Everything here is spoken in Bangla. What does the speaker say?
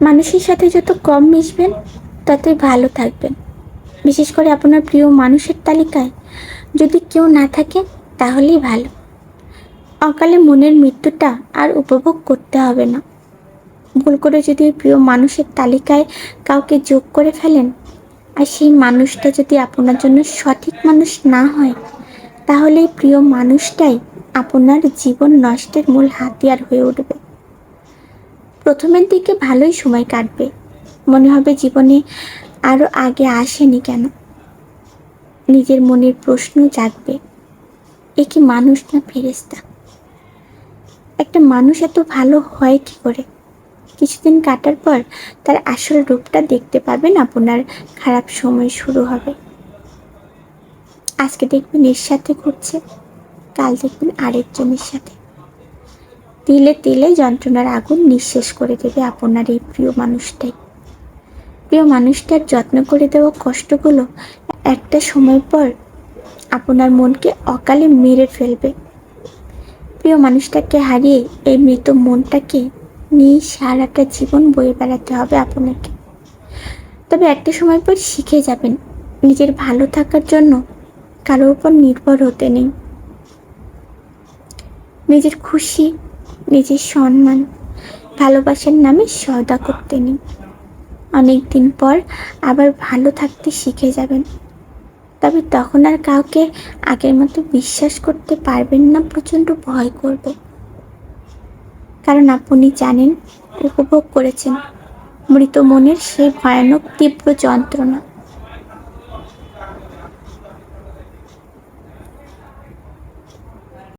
মানুষের সাথে যত কম মিশবেন, ততই ভালো থাকবেন। বিশেষ করে আপনার প্রিয় মানুষের তালিকায় যদি কেউ না থাকে, তাহলেই ভালো। অকালে মনের মৃত্যুটা আর উপভোগ করতে হবে না। ভুল করে যদি প্রিয় মানুষের তালিকায় কাউকে যোগ করে ফেলেন, আর সেই মানুষটা যদি আপনার জন্য সঠিক মানুষ না হয়, তাহলে প্রিয় মানুষটাই আপনার জীবন নষ্টের মূল হাতিয়ার হয়ে উঠবে। প্রথমের দিকে ভালোই সময় কাটবে। মনে হবে জীবনে আরও আগে আসেনি কেন? নিজের মনের প্রশ্ন জাগবে। এ কি মানুষ না ফেরেস্তা একটা মানুষ এত ভালো হয় কি করে? কিছুদিন কাটার পর তার আসল রূপটা দেখতে পাবেন আপনার খারাপ সময় শুরু হবে। আজকে দেখবেন এর সাথে ঘুরছে কাল দেখবেন আরেকজনের সাথে। তিলে তিলে যন্ত্রণার আগুন নিঃশেষ করে দেবে আপনার এই প্রিয় মানুষটাই। প্রিয় মানুষটার যত্ন করে দেওয়া কষ্টগুলো একটা সময় পর আপনার মনকে অকালে মেরে ফেলবে। প্রিয় মানুষটাকে হারিয়ে এই মৃত মনটাকে নিয়ে সারাটা জীবন বয়ে বেড়াতে হবে আপনাকে। তবে একটা সময় পর শিখে যাবেন নিজের ভালো থাকার জন্য কারোর উপর নির্ভর হতে নেই। নিজের খুশি নিজের সম্মান, ভালোবাসার নামে সদা করতে নেই। অনেক দিন পর আবার ভালো থাকতে শিখে যাবেন। তবে তখন আর কাউকে আগের মতো বিশ্বাস করতে পারবেন না, প্রচণ্ড ভয় করবে। কারণ আপনি জানেন, উপভোগ করেছেন। মৃত মনের সেই ভয়ানক তীব্র যন্ত্রণা।